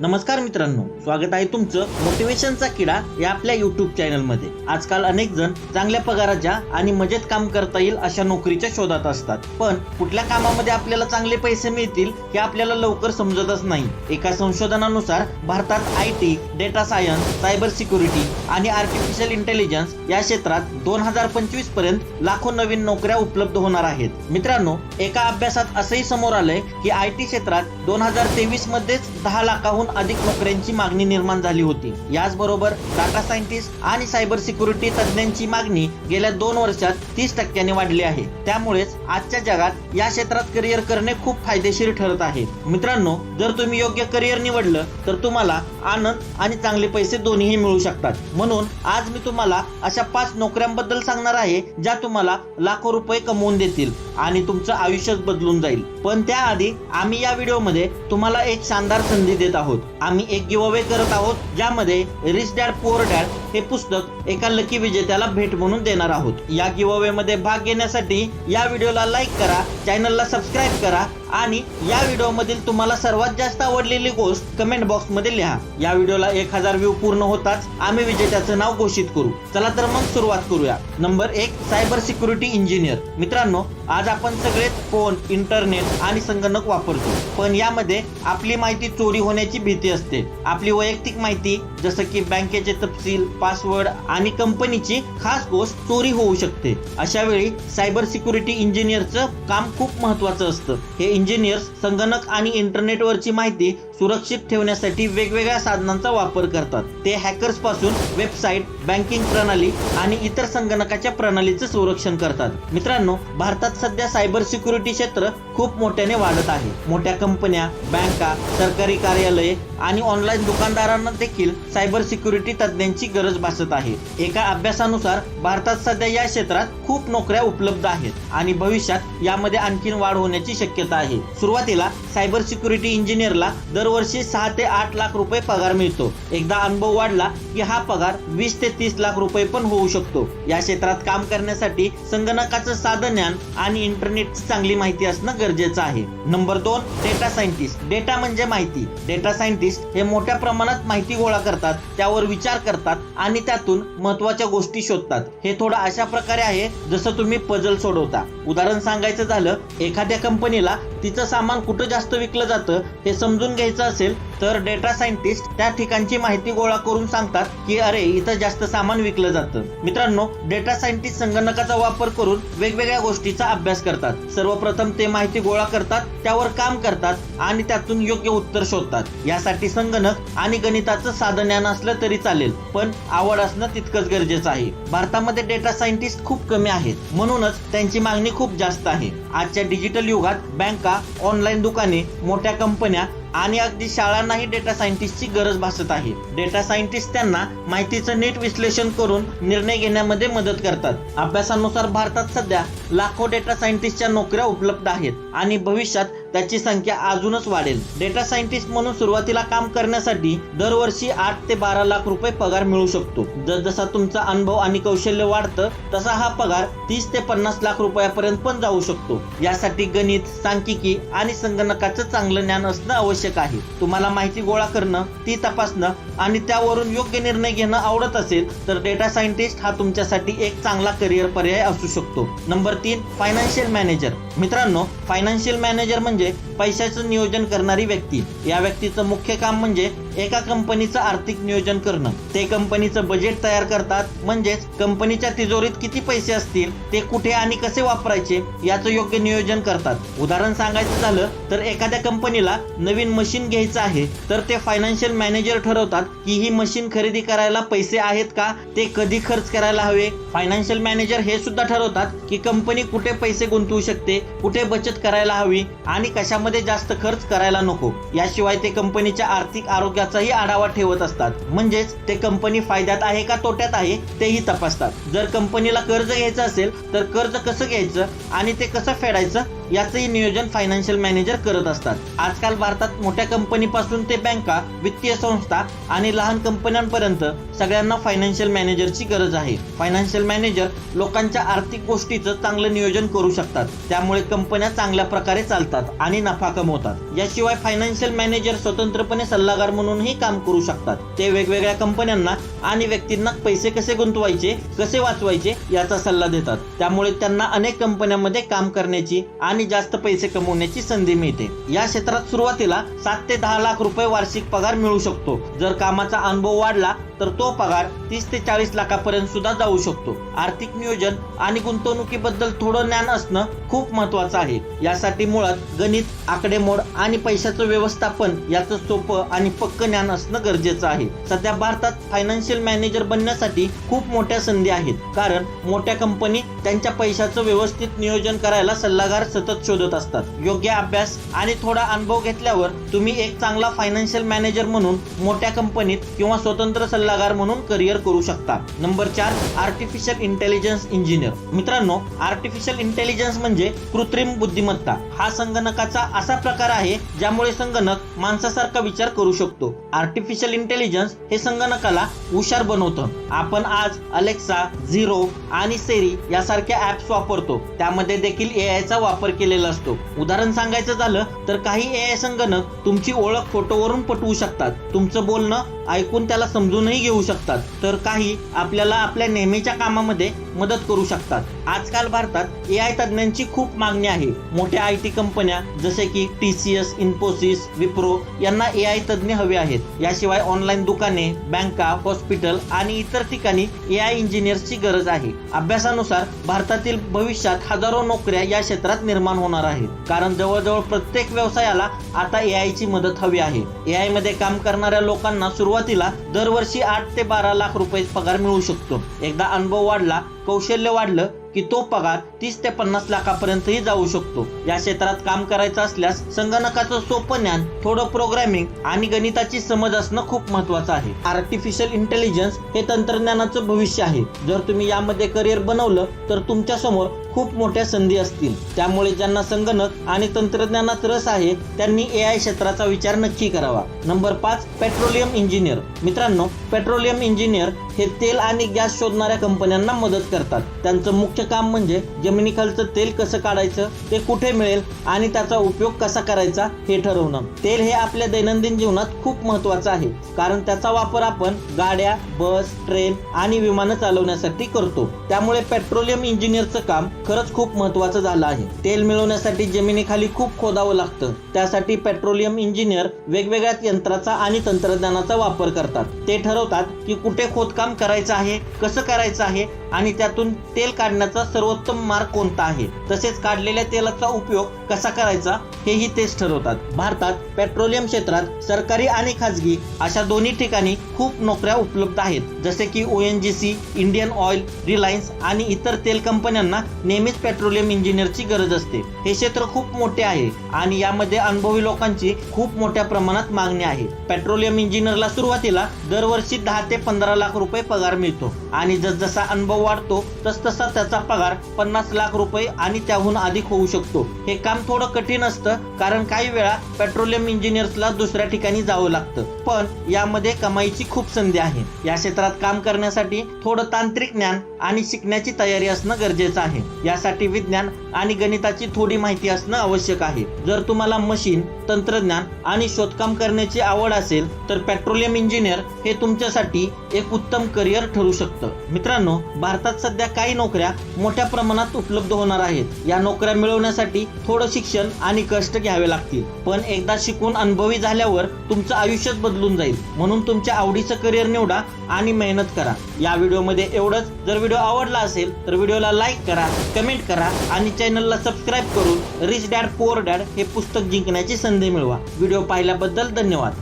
नमस्कार मित्रांनो स्वागत आहे तुमचं मोटिवेशनचा किडा या आपल्या युट्यूब चॅनलमध्ये आजकाल अनेक जण चांगल्या पगाराच्या आणि मजेत काम करता येईल अशा नोकरीच्या शोधात असतात. पण कुठल्या कामामध्ये आपल्याला चांगले पैसे मिळतील हे आपल्याला लवकर समजतच नाही. एका संशोधनानुसार भारतात I T data science cyber security आणि आर्टिफिशियल इंटेलिजन्स या क्षेत्रात दोन हजार पंचवीसपर्यंत लाखो नवीन नोकऱ्या उपलब्ध होणार आहेत. मित्रांनो एका अभ्यासात असंही समोर आलंय की आय टी क्षेत्रात दोन हजार तेवीस मध्येच दहा लाखाहून अधिक नोकऱ्यांची मागणी निर्माण झाली होती. याचबरोबर डाटा सायंटिस्ट आणि सायबर सिक्युरिटी तज्ज्ञांची मागणी गेल्या दोन वर्षात तीस टक्क्याने वाढली आहे. त्यामुळेच आजच्या जगात या क्षेत्रात करिअर करणे खूप फायदेशीर ठरत आहे. मित्रांनो जर तुम्ही योग्य करिअर निवडलं तर तुम्हाला आनंद आणि चांगले पैसे दोन्हीही मिळू शकतात. म्हणून आज मी तुम्हाला अशा पाच नोकऱ्यांबद्दल सांगणार आहे ज्या तुम्हाला लाखो रुपये कमवून देतील आणि तुमचं आयुष्यच बदलून जाईल. पण त्याआधी आम्ही या व्हिडिओमध्ये तुम्हाला एक शानदार संधी देत आहोत. आम्ही एक गिव्हअवे करत आहोत ज्यामध्ये रिच डॅड पुअर डॅड हे पुस्तक एका लकी विजेत्याला भेट म्हणून देणार आहोत. या गिव्हअवे मध्ये भाग घेण्यासाठी या व्हिडिओला लाईक करा चॅनलला सबस्क्राईब करा आणि या व्हिडिओ मधील तुम्हाला सर्वात जास्त आवडलेली गोष्ट कमेंट बॉक्समध्ये लिहा. या व्हिडिओला एक हजार व्ह्यू पूर्ण होताच आम्ही विजेत्याचं नाव घोषित करू. चला तर मग सुरुवात करूया. नंबर एक सायबर सिक्युरिटी इंजिनियर मित्रांनो आज आपण सगळेच फोन इंटरनेट आणि संगणक वापरतो. पण यामध्ये आपली माहिती चोरी होण्याची भीती असते. आपली वैयक्तिक माहिती जसं की बँकेचे तपशील पासवर्ड आणि कंपनीची खास गोष्ट चोरी होऊ शकते. अशा वेळी सायबर सिक्युरिटी इंजिनियरचं काम खूप महत्वाचं असतं. हे इंजिनियर्स संगणक आणि इंटरनेटवरची माहिती सुरक्षित ठेवण्यासाठी वेगवेगळ्या साधनांचा वापर करतात. ते हॅकर्सपासून वेबसाईट बँकिंग प्रणाली आणि इतर संगणकाच्या प्रणालीचं संरक्षण करतात. मित्रांनो भारतात सध्या सायबर सिक्युरिटी क्षेत्र खूप मोठ्याने वाढत आहे. मोठ्या कंपन्या बँका सरकारी कार्यालये आणि ऑनलाईन दुकानदारांना देखील सायबर सिक्युरिटी तज्ज्ञांची गरज भासत आहे. एका अभ्यासानुसार भारतात सध्या या क्षेत्रात खूप नोकऱ्या उपलब्ध आहेत आणि भविष्यात यामध्ये आणखीन वाढ होण्याची शक्यता आहे. सुरुवातीला सायबर सिक्युरिटी इंजिनियरला दरवर्षी सहा ते आठ लाख रुपये पगार मिळतो. एकदा अनुभव वाढला की हा पगार वीस ते तीस लाख रुपये पण होऊ शकतो. या क्षेत्रात काम करण्यासाठी संगणकाचं साधन ज्ञान आणि इंटरनेटची चांगली माहिती असणं गरजेचं आहे. नंबर दोन डेटा सायंटिस्ट डेटा म्हणजे माहिती. डेटा सायंटिस्ट हे मोठ्या प्रमाणात माहिती गोळा करतात त्यावर विचार करतात आणि त्यातून महत्त्वाच्या गोष्टी शोधतात. हे थोडं अशा प्रकारे आहे जसं तुम्ही पजल सोडवता. उदाहरण सांगायचं झालं एखाद्या कंपनीला तिचं सामान कुठं जास्त विकलं जातं हे समजून घ्यायचं असेल तर डेटा सायंटिस्ट त्या ठिकाणची माहिती गोळा करून सांगतात की अरे इथं जास्त सामान विकलं जातं. मित्रांनो डेटा सायंटिस्ट संगणकाचा वापर करून वेगवेगळ्या गोष्टीचा अभ्यास करतात. सर्वप्रथम ते माहिती गोळा करतात त्यावर काम करतात आणि त्यातून योग्य उत्तर शोधतात. यासाठी संगणक आणि गणिताचं साधन ज्ञान असलं तरी चालेल पण आवड असणं तितकंच गरजेचं आहे. भारतामध्ये डेटा सायंटिस्ट खूप कमी आहेत. म्हणूनच त्यांची मागणी खूप जास्त आहे. आजच्या डिजिटल युगात बँका ऑनलाईन दुकाने मोठ्या कंपन्या आणि अगदी शाळांनाही डेटा सायंटिस्टची गरज भासत आहे. डेटा सायंटिस्ट त्यांना माहितीचं नीट विश्लेषण करून निर्णय घेण्यामध्ये मदत करतात. अभ्यासानुसार भारतात सध्या लाखो डेटा सायंटिस्टच्या नोकऱ्या उपलब्ध आहेत आणि भविष्यात त्याची संख्या अजूनच वाढेल. डेटा सायंटिस्ट म्हणून सुरुवातीला काम करण्यासाठी दरवर्षी आठ ते बारा लाख रुपये पगार मिळू शकतो. जसा तुमचा अनुभव आणि कौशल्य वाढतं तसा हा पगार तीस ते पन्नास लाख रुपयापर्यंत पण जाऊ शकतो. यासाठी गणित सांख्यिकी आणि संगणकाचं चांगलं ज्ञान असणं आवश्यक आहे. तुम्हाला माहिती गोळा करणं ती तपासणं आणि त्यावरून योग्य निर्णय घेणं आवडत असेल तर डेटा सायंटिस्ट हा तुमच्यासाठी एक चांगला करिअर पर्याय असू शकतो. नंबर तीन फायनान्शियल मॅनेजर मित्रांनो फायनान्शियल मॅनेजर म्हणजे पैशाचं नियोजन करणारी व्यक्ती. या व्यक्तीचं मुख्य काम म्हणजे एका कंपनीचं आर्थिक नियोजन करणं. ते कंपनीचं बजेट तयार करतात. म्हणजेच कंपनीच्या तिजोरीत किती पैसे असतील ते कुठे आणि कसे वापरायचे याचं योग्य नियोजन करतात. उदाहरण सांगायचं झालं तर एखाद्या कंपनीला नवीन मशीन घ्यायचं आहे तर ते फायनान्शियल मॅनेजर ठरवतात की ही मशीन खरेदी करायला पैसे आहेत का ते कधी खर्च करायला हवे. फायनान्शियल मॅनेजर हे सुद्धा ठरवतात की कंपनी कुठे पैसे गुंतवू शकते कुठे बचत करायला हवी आणि कशामध्ये जास्त खर्च करायला नको. याशिवाय ते कंपनीच्या आर्थिक आरोग्या आरोग्याचाही आढावा ठेवत असतात. म्हणजेच ते कंपनी फायद्यात आहे का तोट्यात आहे तेही तपासतात. जर कंपनीला कर्ज घ्यायचं असेल तर कर्ज कसं घ्यायचं आणि ते कसं फेडायचं? याचंही नियोजन फायनान्शियल मॅनेजर करत असतात. आजकाल भारतात मोठ्या कंपनीपासून ते बँका वित्तीय संस्था आणि लहान कंपन्यांपर्यंत सगळ्यांना फायनान्शियल मॅनेजरची गरज आहे. फायनान्शियल मॅनेजर लोकांच्या आर्थिक गोष्टीचं चांगलं नियोजन करू शकतात. त्यामुळे कंपन्या चांगल्या प्रकारे चालतात आणि नफा कमवतात. याशिवाय फायनान्शियल मॅनेजर स्वतंत्रपणे सल्लागार म्हणूनही काम करू शकतात. ते वेगवेगळ्या कंपन्यांना आणि व्यक्तींना पैसे कसे गुंतवायचे कसे वाचवायचे याचा सल्ला देतात. त्यामुळे त्यांना अनेक कंपन्यांमध्ये काम करण्याची आणि जास्त पैसे कमवण्याची संधी मिळते. या क्षेत्रात सुरुवातीला सात ते दहा लाख रुपये वार्षिक पगार मिळू शकतो. जर कामाचा अनुभव वाढला तर तो पगार तीस ते चाळीस लाखापर्यंत सुद्धा जाऊ शकतो. आर्थिक नियोजन आणि गुंतवणुकीबद्दल थोडं ज्ञान असणं खूप महत्वाचं आहे. यासाठी मुळात गणित आकडेमोड आणि पैशाचं व्यवस्थापन याचं सोपं आणि पक्क ज्ञान असणं गरजेचं आहे. सध्या भारतात फायनान्शियल मॅनेजर बनण्यासाठी खूप मोठ्या संधी आहेत. कारण मोठ्या कंपनी त्यांच्या पैशाचं व्यवस्थित नियोजन करायला सल्लागार सतत शोधत असतात. योग्य अभ्यास आणि थोडा अनुभव घेतल्यावर तुम्ही एक चांगला फायनान्शियल मॅनेजर म्हणून मोठ्या कंपनीत किंवा स्वतंत्र सल्लागार म्हणून करिअर करू शकता. नंबर चार आर्टिफिशियल इंटेलिजन्स इंजिनियर मित्रांनो आर्टिफिशियल इंटेलिजन्स म्हणजे कृत्रिम बुद्धिमत्ता. हा संगणकाचा असा प्रकार आहे ज्यामुळे संगणक माणसासारखा विचार करू शकतो. आर्टिफिशियल इंटेलिजन्स हे संगणकाला हुशार बनवतं. आपण आज अलेक्सा झिरो आणि सेरी यासारख्या ऍप्स वापरतो. त्यामध्ये देखील ए चा वापर केलेला असतो. उदाहरण सांगायचं झालं तर काही ए आय संगणक तुमची ओळख फोटोवरून पटवू शकतात. तुमचं बोलणं ऐकून त्याला समजूनही घेऊ शकतात. तर काही आपल्याला आपल्या नेहमीच्या कामामध्ये मदत करू शकतात. आजकाल भारतात ए आय तज्ज्ञांची खूप मागणी आहे. मोठ्या आय टी कंपन्या जसे की T C S Infosys Wipro यांना ए आय तज्ज्ञ हवे आहेत. याशिवाय ऑनलाईन दुकाने बँका हॉस्पिटल आणि इतर ठिकाणी ए आय इंजिनियर्सची गरज आहे. अभ्यासानुसार भारतातील भविष्यात हजारो नोकऱ्या या क्षेत्रात निर्माण होणार आहेत. कारण जवळजवळ प्रत्येक व्यवसायाला आता ए आय ची मदत हवी आहे. ए आयमध्ये काम करणाऱ्या लोकांना सुरुवातीला दरवर्षी आठ ते बारा लाख रुपये पगार मिळू शकतो. एकदा अनुभव वाढला कौशल्य वाढलं की तो पगार तीस ते पन्नास लाखापर्यंतही जाऊ शकतो. या क्षेत्रात काम करायचं असल्यास संगणकाचं सोपं ज्ञान थोडं प्रोग्रॅमिंग आणि गणिताची समज असणं खूप महत्वाचं आहे. आर्टिफिशियल इंटेलिजन्स हे तंत्रज्ञानाचं भविष्य आहे. जर तुम्ही यामध्ये करिअर बनवलं तर तुमच्यासमोर खूप मोठ्या संधी असतील. त्यामुळे ज्यांना संगणक आणि तंत्रज्ञानात रस आहे त्यांनी ए आय क्षेत्राचा विचार नक्की करावा. नंबर पाच पेट्रोलियम इंजिनियर. मित्रांनो पेट्रोलियम इंजिनियर हे तेल आणि गॅस शोधणाऱ्या कंपन्यांना मदत करतात. त्यांचं मुख्य काम म्हणजे जमिनीखालचं तेल कसं काढायचं ते कुठे मिळेल आणि त्याचा उपयोग कसा करायचा हे ठरवणं. तेल हे आपल्या दैनंदिन जीवनात खूप महत्वाचं आहे कारण त्याचा वापर आपण गाड्या बस ट्रेन आणि विमानं चालवण्यासाठी करतो. त्यामुळे पेट्रोलियम इंजिनियरचं काम खरंच खूप महत्वाचं झालं आहे. तेल मिळवण्यासाठी जमिनीखाली खूप खोदावं लागतं. त्यासाठी पेट्रोलियम इंजिनियर वेगवेगळ्या यंत्राचा आणि तंत्रज्ञानाचा वापर करतात. ते ठरवतात की कुठे खोदकाम करायचं आहे कसं करायचं आहे आणि त्यातून तेल काढण्याचा सर्वोत्तम मार्ग कोणता आहे? तसेच काढलेल्या तेलाचा उपयोग कसा करायचा? हेही तेच ठरवतात. भारतात पेट्रोलियम क्षेत्रात सरकारी आणि खाजगी अशा दोन्ही ठिकाणी खूप नोकऱ्या उपलब्ध आहेत. जसे की O N G C Indian Oil Reliance आणि इतर तेल कंपन्यांना नेहमीच पेट्रोलियम इंजिनियरची गरज असते. हे क्षेत्र खूप मोठे आहे आणि यामध्ये अनुभवी लोकांची खूप मोठ्या प्रमाणात मागणी आहे. पेट्रोलियम इंजिनियरला सुरुवातीला दरवर्षी दहा ते पंधरा लाख रुपये पगार मिळतो आणि जसजसा अनुभव वाढतो तसतसा त्याचा पगार पन्नास लाख रुपये आणि त्याहून अधिक होऊ शकतो. हे काम थोडं कठीण असतं कारण काही वेळा पेट्रोलियम इंजिनियर्सला दुसऱ्या ठिकाणी जावं लागतं. पण यामध्ये कमाईची खूप संधी आहे. या क्षेत्रात काम करण्यासाठी थोडं तांत्रिक ज्ञान आणि शिकण्याची तयारी असणं गरजेचं आहे. यासाठी विज्ञान आणि गणिताची थोडी माहिती असणं आवश्यक आहे. जर तुम्हाला मशीन तंत्रज्ञान आणि शोधकाम करण्याची आवड असेल तर पेट्रोलियम इंजिनियर हे तुमच्यासाठी एक उत्तम करिअर ठरू शकतं. मित्रांनो भारतात सध्या काही नोकऱ्या मोठ्या प्रमाणात उपलब्ध होणार आहेत. या नोकऱ्या मिळवण्यासाठी थोडं शिक्षण आणि कष्ट घ्यावे लागतील. पण एकदा शिकून अनुभवी झाल्यावर तुमचं आयुष्यच बदलून जाईल. म्हणून तुमच्या आवडीचं करिअर निवडा आणि मेहनत करा. या व्हिडिओमध्ये एवढंच. जर व्हिडिओ आवडला असेल तर व्हिडिओला लाईक करा कमेंट करा आणि चॅनलला सबस्क्राईब करून रिच डॅड पोअर डॅड हे पुस्तक जिंकण्याची संधी मिळवा. व्हिडिओ पाहिल्याबद्दल धन्यवाद.